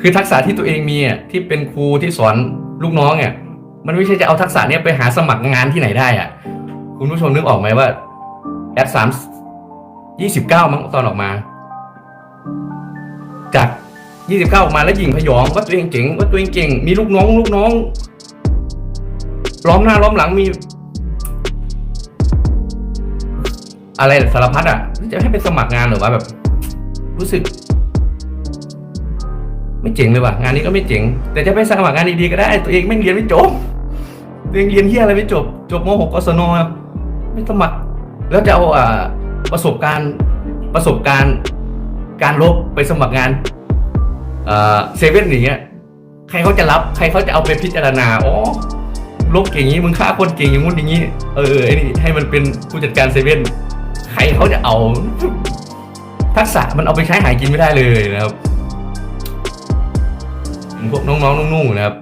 คือทักษะที่ตัวเองมีอะที่เป็นครูที่สอนลูกน้องเนี่ยมันไม่ใช่จะเอาทักษะเนี้ยไปหาสมัครงานที่ไหนได้อะ คุณผู้ชมนึกออกไหมว่าแอดสามยี่สิบเก้ามั้งตอนออกมา จากยี่สิบเก้าออกมาแล้วยิงพยองว่าตัวเองเจ๋งว่าตัวเองเก่ง มีลูกน้อง ลูกน้อง ล้อมหน้าล้อมหลังมี อะไรสารพัดอะจะให้ไปสมัครงานหรือว่าแบบ รู้สึก ไม่เจ๋งเลยว่ะงานนี้ก็ไม่เจ๋ง แต่จะไปสมัครงานดีๆก็ได้ ตัวเองไม่เรียนไม่จบตัวเองเรียนเฮียอะไรไม่จบ จบม .6 กศนครับไม่สมัคร แล้วจะเอาอ่าประสบการณ์ประสบการณ์การลบไปสมัครงานเซเว่นอย่างเงี้ยใครเขาจะรับใครเขาจะเอาไปพิจารณาอ๋อลบเก่งอย่างนี้มึงฆ่าคนเก่งอย่างงู้นอย่างนี้เออไอ้นี่ให้มันเป็นผู้จัดการเซเว่นใครเขาจะเอา ทักษะมันเอาไปใช้หากินไม่ได้เลยนะครับ พวกน้องๆนุ่งๆนะครับ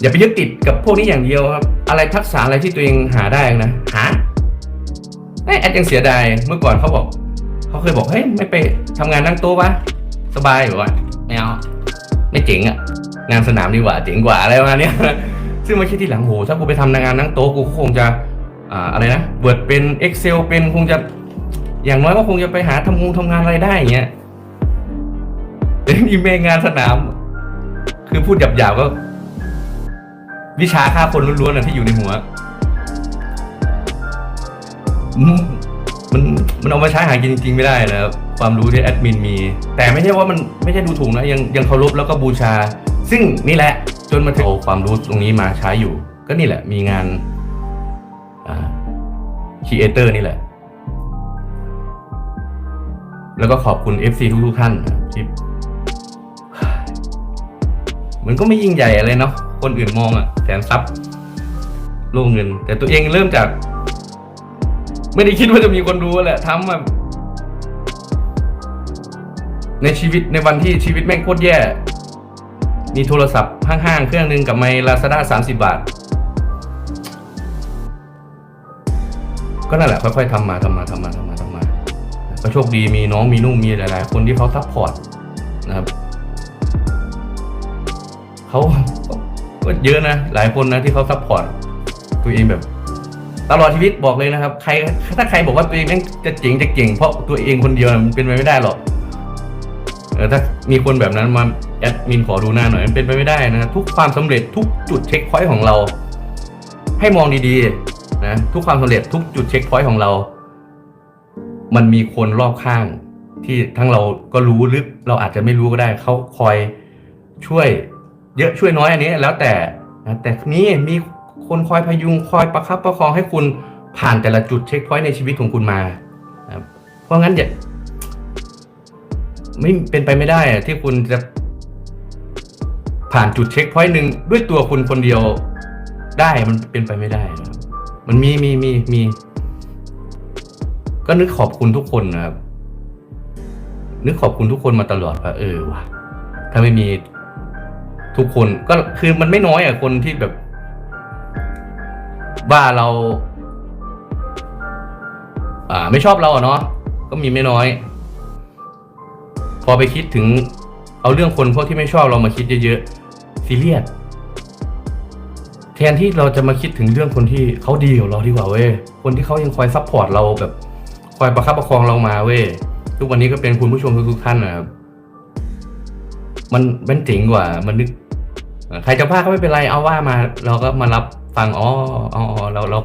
อย่าไปยึดติดกับพวกนี้อย่างเดียวครับ อะไรทักษะอะไรที่ตัวเองหาได้นะหาไอ้แอดยังเสียดายเมื่อก่อนเขาบอกเขาเคยบอกเฮ้ยไม่ไปทำงานนั่งโต๊ะวะสบายบอว่าไม่เอาไม่เจ๋งอะงานสนามดีกว่าเจ๋งกว่าอะไรประมาณนี้ซึ่งมาคิดที่หลังโหถ้ากูไปทำงานนั่งโต๊ะกูคงจะอ่าอะไรนะเวิร์ดเป็น Excel เป็นคงจะอย่างน้อยก็คงจะไปหาทำงงทำงานอะไรได้อย่างเงี้ยแต่นี่แม่งานสนาม คือพูดหยาบๆก็ วิชาฆ่าคนล้วนๆนะที่อยู่ในหัว มันมันเอามาใช้หากินจริงๆไม่ได้นะครับ ความรู้ที่แอดมินมี แต่ไม่ใช่ว่ามันไม่ใช่ดูถูกนะ ยังยังเคารพแล้วก็บูชา ซึ่งนี่แหละ จนมาถึงเอาความรู้ตรงนี้มาใช้อยู่ ก็นี่แหละมีงานครีเอเตอร์นี่แหละ แล้วก็ขอบคุณ FC ทุกๆท่านที่ มันก็ไม่ยิ่งใหญ่อะไรเนาะคนอื่นมองอะแสนซับโล่เงิน แต่ตัวเองเริ่มจาก ไม่ได้คิดว่าจะมีคนดูแหละทำแบบในชีวิตในวันที่ชีวิตแม่งโคตรแย่ มีโทรศัพท์ห้างๆเครื่องหนึงกับไมลาซาด้าสามสิบาท ก็นั่นแหละค่อยๆทำมาทำมาทำมาทำมาทำมาก็โชคดีมีน้องมีนุ่งมีหลายๆ คนที่เขาซัพพอร์ตนะครับ เขาก็เยอะนะหลายคนนะที่เขาซัพพอร์ตตัวเองแบบ ตลอดชีวิตบอกเลยนะครับ ใครถ้าใครบอกว่าตัวเองแม่งจะเจ๋งจะเก่งเพราะตัวเองคนเดียวมันเป็นไปไม่ได้หรอกเออถ้ามีคนแบบนั้นมาแอดมินขอดูหน้าหน่อยมันเป็นไปไม่ได้นะทุกความสำเร็จทุกจุดเช็คพอยต์ของเรา ให้มองดีๆนะทุกความสำเร็จทุกจุดเช็คพอยต์ของเรา มันมีคนรอบข้างที่ทั้งเราก็รู้หรือเราอาจจะไม่รู้ก็ได้เขาคอยช่วย เยอะช่วยน้อยอันนี้แล้วแต่นะแต่นี้มีคนคอยพยุงคอยประคับประคองให้คุณผ่านแต่ละจุดเช็คพอยต์ในชีวิตของคุณมานะเพราะงั้นอย่าไม่เป็นไปไม่ได้อะที่คุณจะผ่านจุดเช็คพอยต์หนึ่งด้วยตัวคุณคนเดียวได้มันเป็นไปไม่ได้นะครับมันมีมีมีมี ก็นึกขอบคุณทุกคนนะครับ นึกขอบคุณทุกคนมาตลอดว่าเออว่ะถ้าไม่มี ทุกคนก็คือมันไม่น้อยอะคนที่แบบว่าเรา อ่า ไม่ชอบเราเนาะก็มีไม่น้อย พอไปคิดถึง เอาเรื่องคนพวกที่ไม่ชอบเรามาคิดเยอะๆซีเรียสแทนที่เราจะมาคิดถึงเรื่องคนที่เขาดีกับเราดีกว่าเว้ยคนที่เขายังคอยซัพพอร์ตเราแบบ คอยประคับประคองเรามาเว้ยทุกวันนี้ก็เป็นคุณผู้ชมทุกๆท่านนะครับมันมันเจ๋งกว่า มันนึก ใครจะพาก็ไม่เป็นไรเอาว่ามาเราก็มารับฟังอ๋ออ๋อเราเรา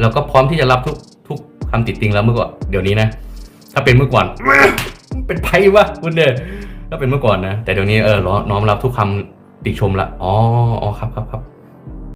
เราก็พร้อมที่จะรับทุกทุกคำติดติงแล้วเมื่อก่อนเดี๋ยวนี้นะ ถ้าเป็นเมื่อก่อน เป็นไพ่วะคุณเด้อถ้าเป็นเมื่อก่อนนะ แต่เดี๋ยวนี้เออน้อน้อมรับทุกคำติชมละอ๋ออ๋อครับครับครับ